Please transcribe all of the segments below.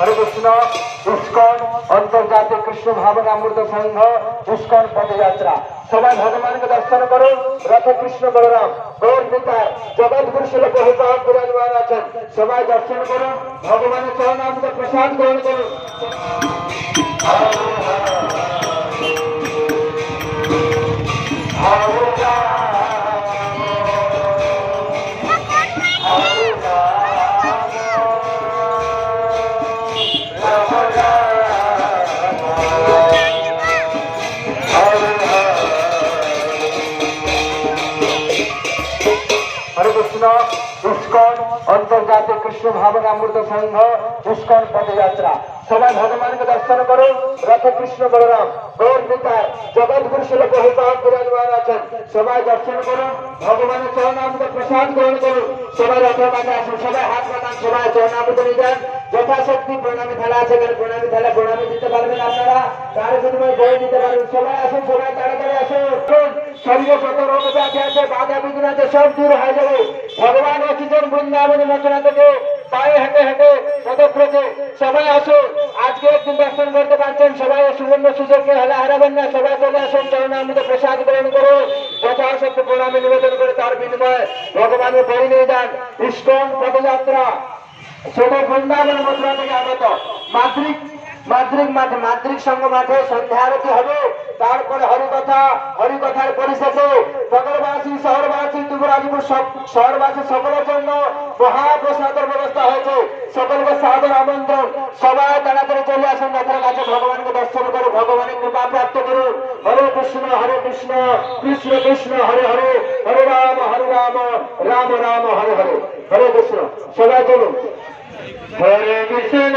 হরে Krishna ISKCON অন্তর্জাতীয় কৃষ্ণ ভাবন অমৃত সংঘ ইস্কন পদযাত্রা। সবাই ভগবানকে দর্শন করুন। রথে কৃষ্ণ বলরাম। গৌর পিতায় জগৎগুরু শিল বহুপাত বিরাজমান আছেন। সবাই দর্শন করুন। ভগবানের চরণামৃত প্রসাদ গ্রহণ করুন। হরে। কৃষ্ণ ইস্কন অন্তর্জাতীয় কৃষ্ণ ভাবন অমৃত সংঘ ইস্কন পদযাত্রা। সবাই ভগবানকে দর্শন করুন। রথে কৃষ্ণ বলরাম, গৌর পিতায় জগৎগুরু শিল বহুপাত বিরাজমান আছেন। সবাই দর্শন করুন। ভগবানের চরণামৃত প্রসাদ গ্রহণ করুন। সবাই রথের কাছে আসুন। সবাই হাত পাতান সবাই চরণামৃত নিয়ে যান। যথাশক্তি প্রণামী থালা আছে। প্রণামী থালা প্রণামী দিতে পারবেন আপনারা। তার বিনিময়ে বই দিতে পারবেন। সবাই আসুন। সবাই আসুন সর্বশত সব দূর হয়ে ভগবান এসেছেন বৃন্দাবন মথুরা থেকে পায়ে হেঁটে হেঁটে সবাই আসুন আজকে একদিন দর্শন করতে পারছেন সবাই সুবর্ণ সুযোগকে হেলা হারাবেন না সবাই চলে আসুন চরণামৃত প্রসাদ গ্রহণ প্রণামী নিবেদন করে তার বিনিময়ে ভগবানের বই যান ইস্কন পদযাত্রা শুধু বৃন্দাবন মথুরা থেকে মাদ্রিক মাদ্রিক মাঠে, মাদ্রিক সংঘ মাঠে সন্ধ্যা আরতি হবে। তারপরে হরিকথা, হরিকথার পরিশেষে নগরবাসী শহরবাসী সব শহরবাসী সকলের জন্য মহাপ্রসাদের ব্যবস্থা হয়েছে। সকলকে সাদর আমন্ত্রণ। সবাই তাড়াতাড়ি চলে আসুন নেতার কাছে ভগবানকে দর্শন করে, ভগবানের কৃপা প্রাপ্ত করুন। হরে কৃষ্ণ হরে কৃষ্ণ কৃষ্ণ কৃষ্ণ, হরে হরে হরে রাম হরে রাম রাম রাম, হরে হরে। হরে কৃষ্ণ, সবাই চলুন। হরে কৃষ্ণ।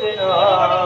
Krishna.